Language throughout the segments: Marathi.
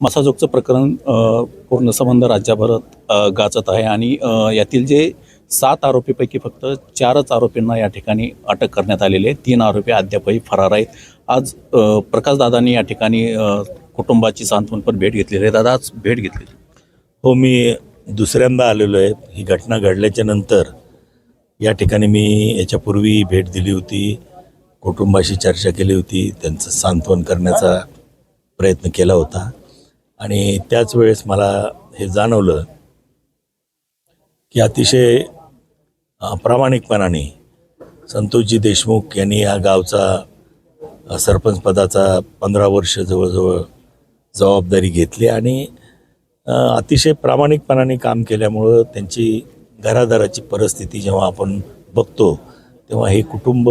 मसाजोगचं प्रकरण पूर्ण संबंध राज्यभरात गाजत आहे आणि यातील जे सात आरोपीपैकी फक्त चारच आरोपींना या ठिकाणी अटक करण्यात आलेली आहे. तीन आरोपी अद्यापही फरार आहेत. आज प्रकाशदादांनी या ठिकाणी कुटुंबाची सांत्वनपर भेट घेतलेली आहे. दादा आज भेट घेतली. हो मी दुसऱ्यांदा आलेलो आहे. ही घटना घडल्याच्या नंतर या ठिकाणी मी याच्यापूर्वी भेट दिली होती. कुटुंबाशी चर्चा केली होती. त्यांचं सांत्वन करण्याचा प्रयत्न केला होता. आणि त्याच वेळेस मला हे जाणवलं की अतिशय प्रामाणिकपणाने संतोषजी देशमुख यांनी या गावचा सरपंचपदाचा सरपंच पदाचा पंधरा वर्ष जवळजवळ जबाबदारी घेतली आणि अतिशय प्रामाणिकपणाने काम केल्यामुळं त्यांची घरादाराची परिस्थिती जेव्हा आपण बघतो तेव्हा हे कुटुंब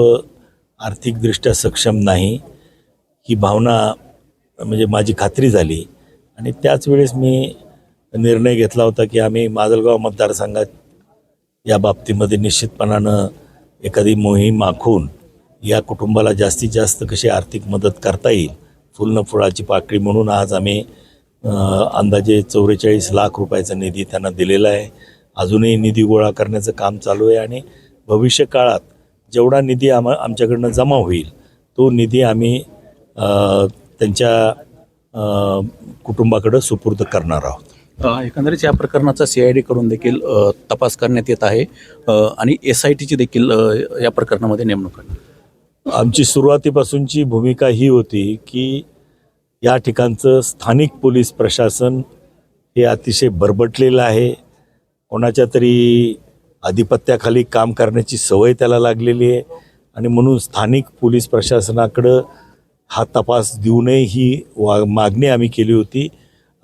आर्थिकदृष्ट्या सक्षम नाही. ही भावना म्हणजे माझी खात्री झाली. आणि त्याच वेळेस मी निर्णय घेतला होता की आम्ही माजलगाव मतदारसंघात या बाबतीमध्ये निश्चितपणानं एखादी मोहीम आखून या कुटुंबाला जास्तीत जास्त कशी आर्थिक मदत करता येईल फुलनं फुळाची पाकळी म्हणून आज आम्ही अंदाजे चौवेचाळीस लाख रुपयाचा निधी त्यांना दिलेला आहे. अजूनही निधी गोळा करण्याचं काम चालू आहे आणि भविष्य काळात जेवढा निधी आम आमच्याकडनं जमा होईल तो निधी आम्ही त्यांच्या कुटुंबाकडं सुपूर्द करणार आहोत. एकंदरीत या प्रकरणाचा सी आय डी करून देखील तपास करण्यात येत आहे. आणि एस आय टीची देखील या प्रकरणामध्ये नेमणूक आमची सुरुवातीपासूनची भूमिका ही होती की या ठिकाणचं स्थानिक पोलीस प्रशासन हे अतिशय बरबटलेलं आहे. कोणाच्या तरी आधिपत्याखाली काम करण्याची सवय त्याला लागलेली आहे. आणि म्हणून स्थानिक पोलीस प्रशासनाकडं हा तपास देऊ नये ही वा मागणी आम्ही केली होती.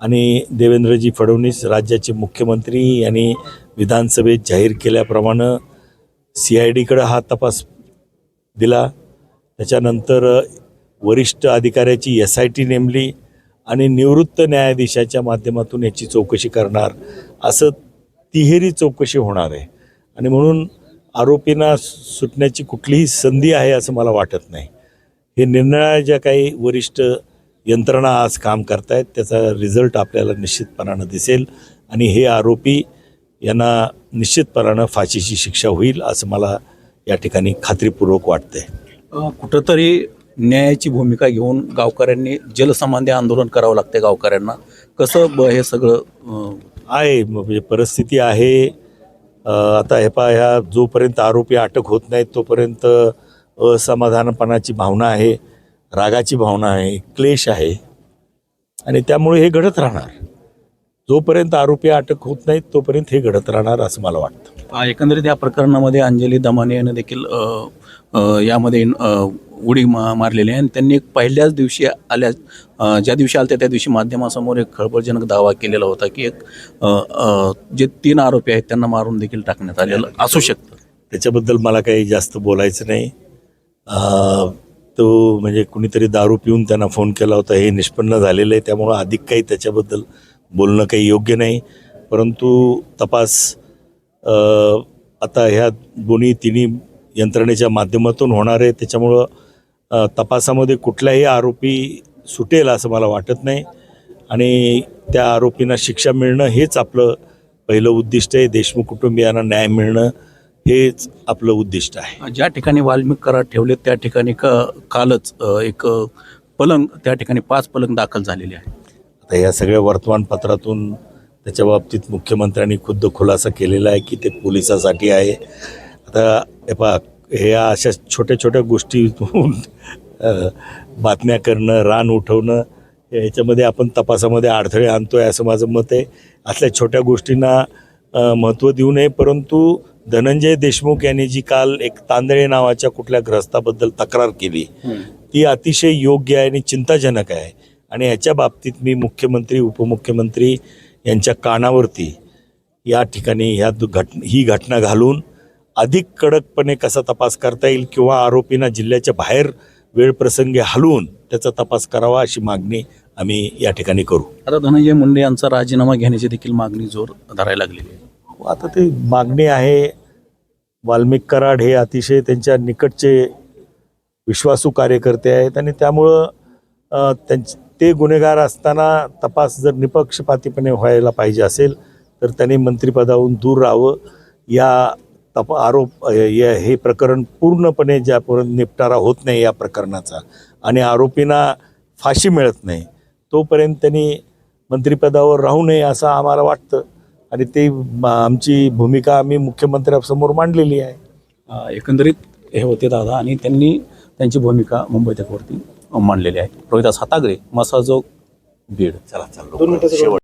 आणि देवेंद्रजी फडणवीस राज्याचे मुख्यमंत्री यांनी विधानसभेत जाहीर केल्याप्रमाणे सी आय डीकडं हा तपास दिला. त्याच्यानंतर वरिष्ठ अधिकाऱ्याची एस आय टी नेमली आणि निवृत्त न्यायाधीशाच्या माध्यमातून याची चौकशी करणार. असं तिहेरी चौकशी होणार आहे. आणि म्हणून आरोपींना सुटण्याची कुठलीही संधी आहे असं मला वाटत नाही. हे निर्णया ज्या काही वरिष्ठ यंत्रणा आज काम करतायत त्याचा रिझल्ट आपल्याला निश्चितपणानं दिसेल. आणि हे आरोपी यांना निश्चितपणानं फाशीची शिक्षा होईल असं मला या ठिकाणी खात्रीपूर्वक वाटतंय. कुठंतरी न्यायाची भूमिका घेऊन गावकऱ्यांनी जलसमाधी आंदोलन करावं लागते गावकऱ्यांना. कसं ब हे सगळं आहे म्हणजे परिस्थिती आहे. आता हे पा ह्या जोपर्यंत आरोपी अटक होत नाहीत तोपर्यंत असमाधानपणाची भावना आहे रागाची भावना आहे क्लेश आहे. आणि त्यामुळे हे घडत राहणार. जोपर्यंत आरोपी अटक होत नाहीत तोपर्यंत हे घडत राहणार असं मला वाटतं. एकंदरीत या प्रकरणामध्ये अंजली दमाने यानं देखील यामध्ये उडी मा मारलेली आहे. आणि त्यांनी एक पहिल्याच दिवशी आल्या ज्या दिवशी आल्या त्या दिवशी माध्यमासमोर एक खळबळजनक दावा केलेला होता की एक जे तीन आरोपी आहेत त्यांना मारून देखील टाकण्यात आलेलं असू शकतं. त्याच्याबद्दल मला काही जास्त बोलायचं नाही. तो म्हणजे कुणीतरी दारू पिऊन त्यांना फोन केला होता. हे निष्पन्न झालेलं आहे. त्यामुळं अधिक काही त्याच्याबद्दल बोलणं काही योग्य नाही. परंतु तपास आता ह्या दोन्ही तिन्ही यंत्रणेच्या माध्यमातून होणार आहे. त्याच्यामुळं तपासामध्ये कुठलाही आरोपी सुटेल असं मला वाटत नाही. आणि त्या आरोपींना शिक्षा मिळणं हेच आपलं पहिलं उद्दिष्ट आहे. देशमुख कुटुंबियांना न्याय मिळणं हेच आपलं उद्दिष्ट आहे. ज्या ठिकाणी वाल्मिक करार ठेवले त्या ठिकाणी क कालच अ, एक अ, पलंग त्या ठिकाणी पाच पलंग दाखल झालेले आहे आता या सगळ्या वर्तमानपत्रातून त्याच्या बाबतीत मुख्यमंत्र्यांनी खुद्द खुलासा केलेला आहे की ते पोलिसासाठी आहे. आता हे पहा ह्या अशा छोट्या छोट्या गोष्टीतून अ, बातम्या करणं रान उठवणं याच्यामध्ये आपण तपासामध्ये अडथळे आणतोय असं माझं मत आहे. असल्या छोट्या गोष्टींना महत्त्व देऊ नये परंतु धनंजय देशमुख यांनी जी काल एक तांदळे नावाच्या कुठल्या ग्रस्ताबद्दल तक्रार केली ती अतिशय योग्य आहे आणि चिंताजनक आहे. आणि याच्या बाबतीत मी मुख्यमंत्री उपमुख्यमंत्री यांच्या कानावरती या ठिकाणी ह्या दु- घट ही घटना घालून अधिक कडकपणे कसा तपास करता येईल किंवा आरोपींना जिल्ह्याच्या बाहेर वेळ प्रसंगी हलवून त्याचा तपास करावा अशी मागणी आम्ही या ठिकाणी करू. आता धनंजय मुंडे यांचा राजीनामा घेण्याची देखील मागणी जोर धरायला लागलेली आहे. आता ते मागणी आहे. वाल्मिक कराड हे अतिशय त्यांच्या निकटचे विश्वासू कार्यकर्ते आहेत आणि त्यामुळं अ, त्यांच ते गुन्हेगार असताना तपास जर निपक्षपातीपणे व्हायला पाहिजे असेल तर त्यांनी मंत्रिपदाहून दूर राहावं. या तप आरोप या हे प्रकरण पूर्णपणे ज्यापर्यंत निपटारा होत नाही या प्रकरणाचा आणि आरोपींना फाशी मिळत नाही तोपर्यंत त्यांनी मंत्रिपदावर राहू नये असं आम्हाला वाटतं. आणि ते आमची भूमिका आम्ही मुख्यमंत्र्यांसमोर मांडलेली आहे. एकंदरीत हे होते दादा आणि त्यांनी त्यांची भूमिका मुंबई तकवरती मांडलेली आहे. रोहिदास हातागरे मसाजोग बीड. चला चला शेवट